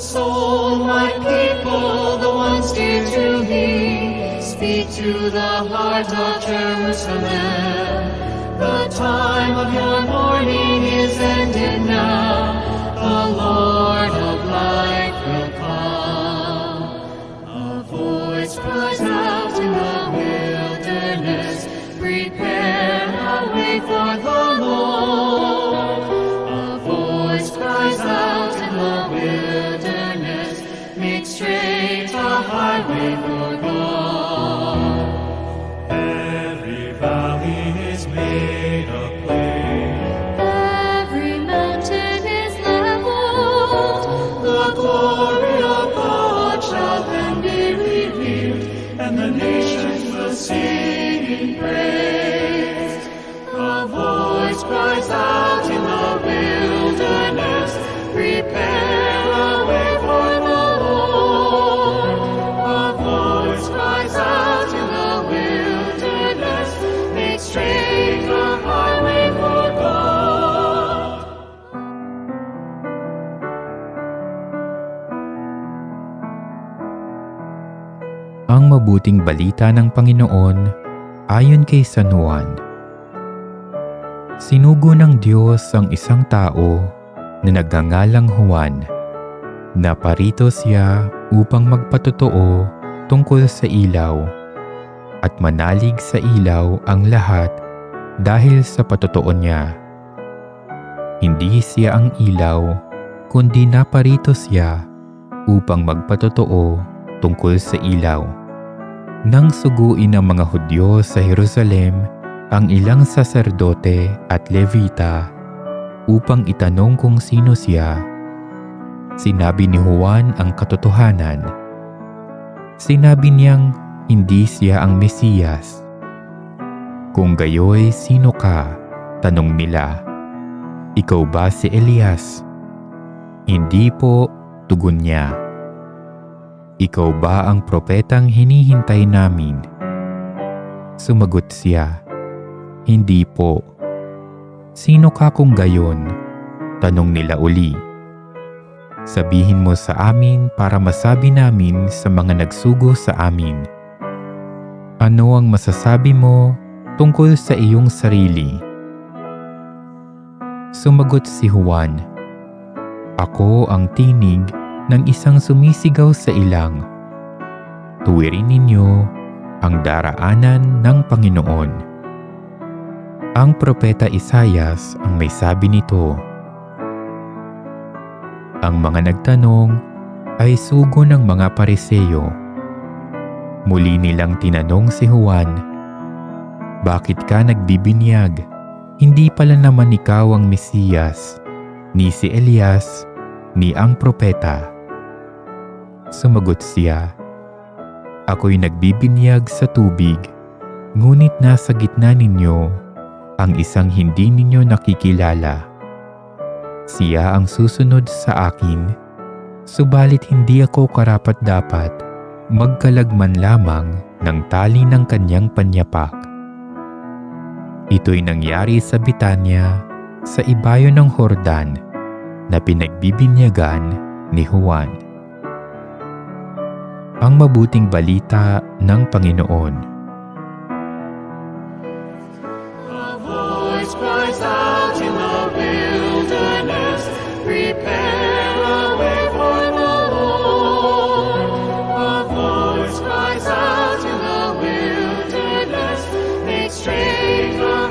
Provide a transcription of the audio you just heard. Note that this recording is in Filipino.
Console my people, the ones dear to me. Speak to the heart of Jerusalem. The time of your highway for God. Every valley is made a plain. Every mountain is leveled, the glory of God shall then be revealed, and the nations will sing in praise. Ang mabuting balita ng Panginoon ayon kay San Juan. Sinugo ng Diyos ang isang tao na nagngangalang Juan. Naparito siya upang magpatotoo tungkol sa ilaw at manalig sa ilaw ang lahat dahil sa patotoo niya. Hindi siya ang ilaw kundi naparito siya upang magpatotoo tungkol sa ilaw. Nang suguin ng mga Hudyo sa Jerusalem ang ilang saserdote at levita upang itanong kung sino siya, sinabi ni Juan ang katotohanan. Sinabi niyang hindi siya ang Mesiyas. Kung gayoy, sino ka? Tanong nila. Ikaw ba si Elias? Hindi po, tugon niya. Ikaw ba ang propetang hinihintay namin? Sumagot siya, Hindi po. Sino ka kung gayon? Tanong nila uli. Sabihin mo sa amin para masabi namin sa mga nagsugo sa amin. Ano ang masasabi mo tungkol sa iyong sarili? Sumagot si Juan, Ako ang tinig ng isang sumisigaw sa ilang. Tuwirin ninyo ang daraanan ng Panginoon. Ang propeta Isayas ang may sabi nito. Ang mga nagtanong ay sugo ng mga pariseyo. Muli nilang tinanong si Juan, Bakit ka nagbibinyag? Hindi pala naman ikaw ang Mesiyas, ni si Elias, ni ang propeta. Sumagot siya, Ako'y nagbibinyag sa tubig, ngunit nasa gitna ninyo ang isang hindi ninyo nakikilala. Siya ang susunod sa akin, subalit hindi ako karapat-dapat magkalagman lamang ng tali ng kanyang panyapak. Ito'y nangyari sa Bitanya sa ibayo ng Hordan na pinagbibinyagan ni Juan. Ang mabuting balita ng Panginoon. Straight for